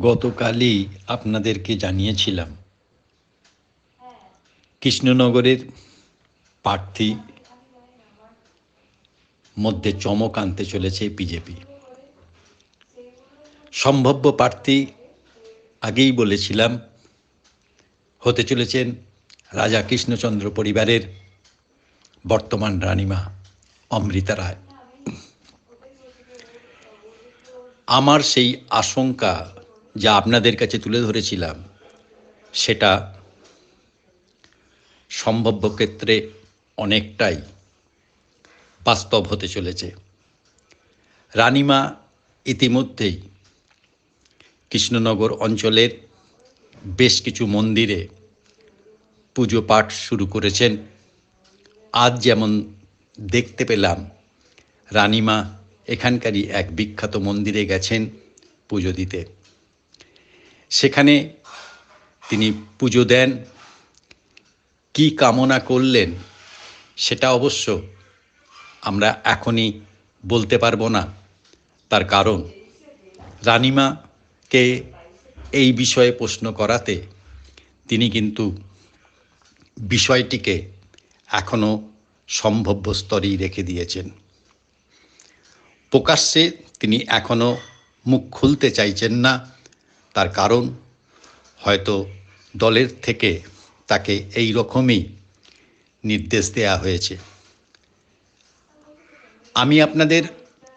গতকালই আপনাদেরকে জানিয়েছিলাম। কৃষ্ণনগরের প্রার্থী মধ্যে চমক আনতে চলেছে বিজেপি। সম্ভাব্য প্রার্থী আগেই বলেছিলাম, হতে চলেছেন রাজা কৃষ্ণচন্দ্র পরিবারের বর্তমান রানীমা অমৃতা রায়। আমার সেই আশঙ্কা যা আপনাদের কাছে তুলে ধরেছিলাম, সেটা সম্ভাব্য ক্ষেত্রে অনেকটাই বাস্তব হতে চলেছে। রানিমা ইতিমধ্যেই কৃষ্ণনগর অঞ্চলের বেশ কিছু মন্দিরে পুজো পাঠ শুরু করেছেন। আজ যেমন দেখতে পেলাম, রানিমা এখানকারই এক বিখ্যাত মন্দিরে গেছেন পুজো দিতে। সেখানে তিনি পুজো দেন। কি কামনা করলেন সেটা অবশ্য আমরা এখনই বলতে পারব না। তার কারণ, রানীমাকে এই বিষয়ে প্রশ্ন করাতে তিনি কিন্তু বিষয়টিকে এখনও সম্ভাব্য স্তরেই রেখে দিয়েছেন। প্রকাশ্যে তিনি এখনও মুখ খুলতে চাইছেন না। তার কারণ, হয়তো দলের থেকে তাকে এই রকমই নির্দেশ দেয়া হয়েছে। আমি আপনাদের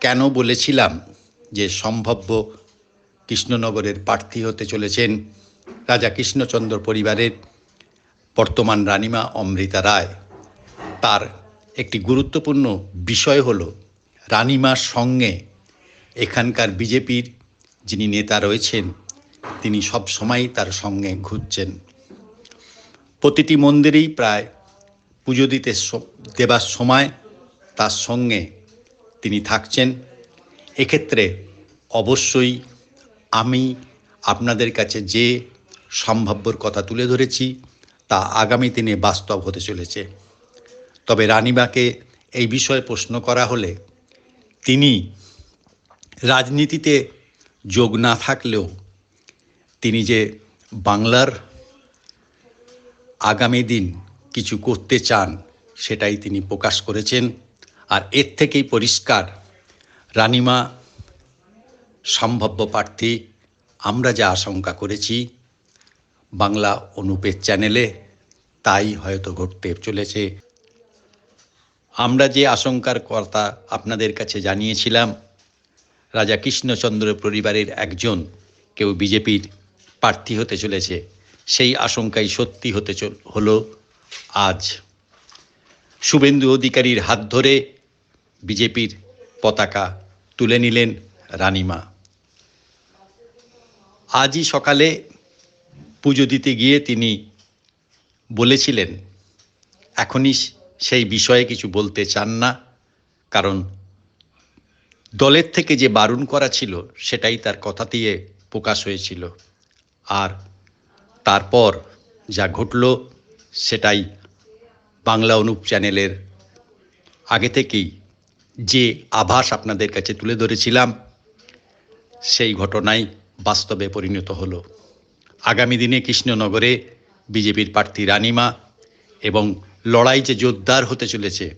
কেন বলেছিলাম যে সম্ভাব্য কৃষ্ণনগরের প্রার্থী হতে চলেছেন রাজা কৃষ্ণচন্দ্র পরিবারের বর্তমান রানীমা অমৃতা রায়? তার একটি গুরুত্বপূর্ণ বিষয় হল, রানীমার সঙ্গে এখানকার বিজেপির যিনি নেতা রয়েছেন তিনি সব সময়ই তার সঙ্গে ঘুরছেন। প্রতিটি মন্দিরেই প্রায় পুজো দিতে দেবার সময় তার সঙ্গে তিনি থাকছেন। এক্ষেত্রে অবশ্যই আমি আপনাদের কাছে যে সম্ভাব্যর কথা তুলে ধরেছি, তা আগামী দিনে বাস্তব হতে চলেছে। তবে রানীবাকে এই বিষয়ে প্রশ্ন করা হলে তিনি রাজনীতিতে যোগ না থাকলেও তিনি যে বাংলার আগামী দিন কিছু করতে চান, সেটাই তিনি প্রকাশ করেছেন। আর এর থেকেই পরিষ্কার, রানিমা সম্ভাব্য প্রার্থী, আমরা যা আশঙ্কা করেছি, বাংলা অনুপের চ্যানেলে তাই হয়তো ঘটতে চলেছে। আমরা যে আশঙ্কার কথা আপনাদের কাছে জানিয়েছিলাম, রাজা কৃষ্ণচন্দ্র পরিবারের একজন, কেউ বিজেপির প্রার্থী হতে চলেছে। সেই আশঙ্কাই সত্যি হতে হলো আজ। শুভেন্দু অধিকারীর হাত ধরে বিজেপির পতাকা তুলে নিলেন রানীমা। আজই সকালে পুজো দিতে গিয়ে তিনি বলেছিলেন, এখনই সেই বিষয়ে কিছু বলতে চান না, কারণ দলের থেকে যে বারণ করা ছিল, সেটাই তার কথা দিয়ে প্রকাশ হয়েছিল। আর তারপর যা ঘটল সেটাই বাংলা অনুপ চ্যানেলের আগে থেকেই যে আভাস আপনাদের কাছে তুলে ধরেছিলাম, সেই ঘটনাই বাস্তবে পরিণত হলো। আগামী দিনে কৃষ্ণনগরে বিজেপির প্রার্থী রানিমা এবং লড়াই যে জোরদার হতে চলেছে,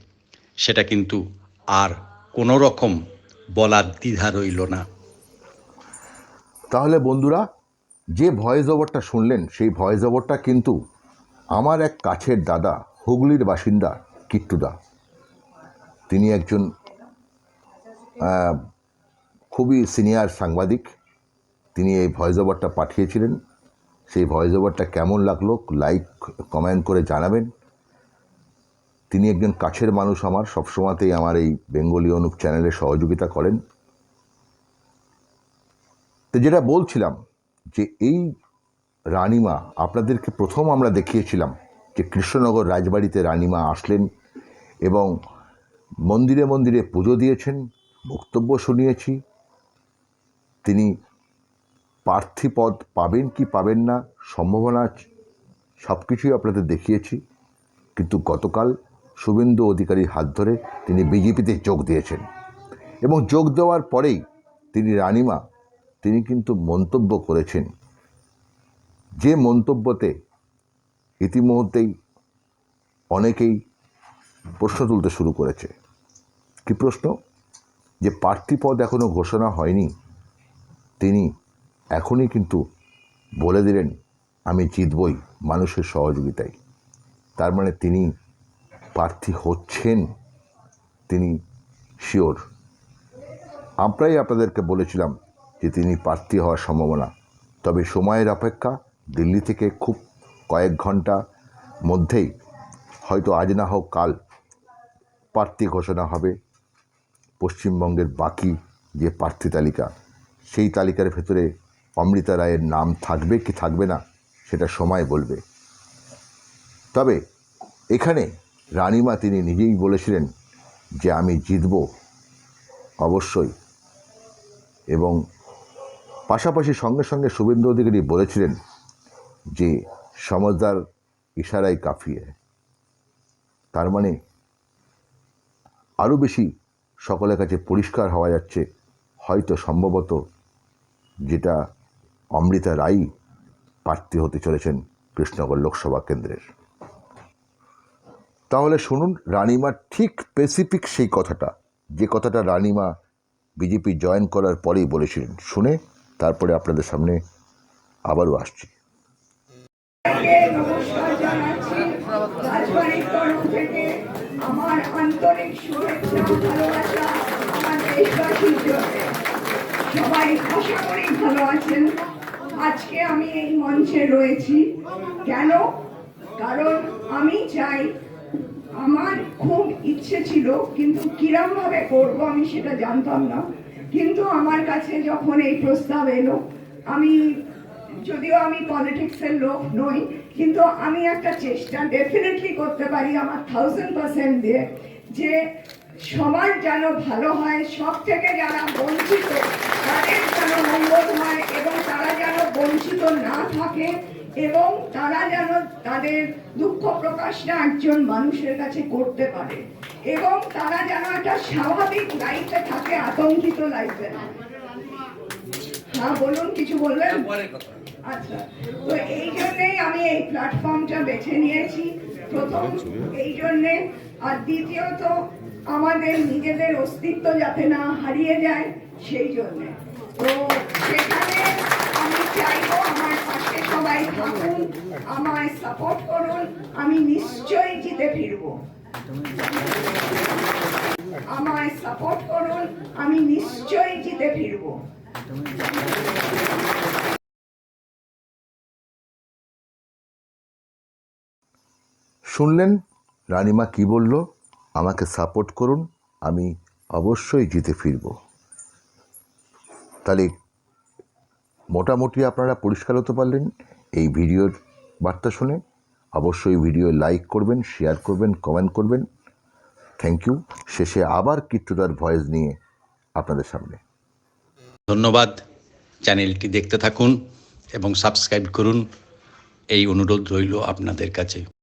সেটা কিন্তু আর কোনো রকম বলার দ্বিধা রইল না। তাহলে বন্ধুরা যে ভয়েস ওভারটা শুনলেন, সেই ভয়েস ওভারটা কিন্তু আমার এক কাছের দাদা, হুগলির বাসিন্দা, কিট্টুদা। তিনি একজন খুবই সিনিয়র সাংবাদিক। তিনি এই ভয়েস ওভারটা পাঠিয়েছিলেন। সেই ভয়েস ওভারটা কেমন লাগল লাইক কমেন্ট করে জানাবেন। তিনি একজন কাছের মানুষ আমার, সবসময়তেই আমার এই বেঙ্গলি অনুপ চ্যানেলে সহযোগিতা করেন। তো যেটা বলছিলাম যে এই রানিমা, আপনাদেরকে প্রথম আমরা দেখিয়েছিলাম যে কৃষ্ণনগর রাজবাড়িতে রানিমা আসলেন এবং মন্দিরে মন্দিরে পুজো দিয়েছেন, বক্তব্য শুনিয়েছি। তিনি প্রার্থী পদ পাবেন কি পাবেন না, সম্ভাবনা সব কিছুই আপনাদের দেখিয়েছি। কিন্তু গতকাল শুভেন্দু অধিকারীর হাত ধরে তিনি বিজেপিতে যোগ দিয়েছেন। এবং যোগ দেওয়ার পরেই তিনি রানীমা তিনি কিন্তু মন্তব্য করেছেন। যে মন্তব্যতে ইতিমধ্যেই অনেকেই প্রশ্ন তুলতে শুরু করেছে। কি প্রশ্ন? যে প্রার্থী পদ এখনও ঘোষণা হয়নি। তিনি এখনই কিন্তু বলে দিলেন, আমি জিতবই মানুষের সহযোগিতায়। তার মানে তিনি প্রার্থী হচ্ছেন। তিনি শিওর। আমরাই আপনাদেরকে বলেছিলাম যে তিনি প্রার্থী হওয়ার সম্ভাবনা। তবে সময়ের অপেক্ষা দিল্লি থেকে খুব কয়েক ঘণ্টা মধ্যেই হয়তো আজ না হোক কাল প্রার্থী ঘোষণা হবে পশ্চিমবঙ্গের বাকি যে প্রার্থী তালিকা। সেই তালিকার ভেতরে অমৃতা রায়ের নাম থাকবে কি থাকবে না সেটা সময় বলবে। তবে এখানে রানিমা তিনি নিজেই বলেছিলেন যে আমি জিতব অবশ্যই এবং পাশাপাশি সঙ্গে সঙ্গে শুভেন্দু অধিকারী বলেছিলেন যে সমজদার ইশারায় কাফিয়ে তার মানে আরও বেশি সকলের কাছে পরিষ্কার হওয়া যাচ্ছে, হয়তো সম্ভবত যেটা অমৃতা রাই প্রার্থী হতে চলেছেন কৃষ্ণনগর লোকসভা কেন্দ্রের। তাহলে শুনুন রানিমার ঠিক স্পেসিফিক সেই কথাটা, যে কথাটা রানিমা বিজেপি জয়েন করার পরেই বলেছিলেন। শুনে তারপরে আপনাদের সামনে আবারও আসছি। আমার আন্তরিক ভালোবাসা আমার ভালো আছেন। আজকে আমি এই মঞ্চে রয়েছি কেন? কারণ আমি চাই, আমার খুব ইচ্ছে ছিল, কিন্তু কিরম ভাবে করব আমি সেটা জানতাম না। কিন্তু আমার কাছে যখন এই প্রস্তাব এলো, আমি, যদিও আমি পলিটিক্সের লোক নই, কিন্তু আমি একটা চেষ্টা ডেফিনেটলি করতে পারি আমার থাউজেন্ড পার্সেন্ট দিয়ে, যে সবার যেন ভালো হয়, সব থেকে যারা বঞ্চিত, তাদের যেন মঙ্গল হয় এবং তারা যেন বঞ্চিত না থাকে এবং তারা যেন তাদের দুঃখ প্রকাশটা একজন মানুষের কাছে করতে পারে। এবং তারা যেন একটা স্বাভাবিক লাইফে থাকে আতঙ্কিত লাইফে হ্যাঁ বলুন কিছু বলবেন? আচ্ছা তো এই জন্যেই আমি এই প্ল্যাটফর্মটা বেছে নিয়েছি। প্রথম এই জন্যে। আর দ্বিতীয়ত আমাদের নিজেদের অস্তিত্ব যাতে না হারিয়ে যায় সেই জন্যে। তো সেখানে আমি চাইব আমার পাশে সবাই থাকুন আমায় সাপোর্ট করুন আমি নিশ্চয়ই জিতে ফিরবো। আমায় সাপোর্ট করুন, আমি নিশ্চয়ই জিতে ফিরবো। শুনলেন? রানিমা কি বলল? আমাকে সাপোর্ট করুন, আমি অবশ্যই জিতে ফিরব। তাহলে মোটামুটি আপনারা পরিষ্কার হতে পারলেন এই ভিডিওর বার্তা শুনে। অবশ্যই ভিডিও লাইক করবেন শেয়ার করবেন কমেন্ট করবেন। থ্যাংক ইউ শেষে আবার কিট্টুদার ভয়েস নিয়ে আপনাদের সামনে। ধন্যবাদ। চ্যানেলটি দেখতে থাকুন এবং সাবস্ক্রাইব করুন। এই অনুরোধ রইল আপনাদের কাছে।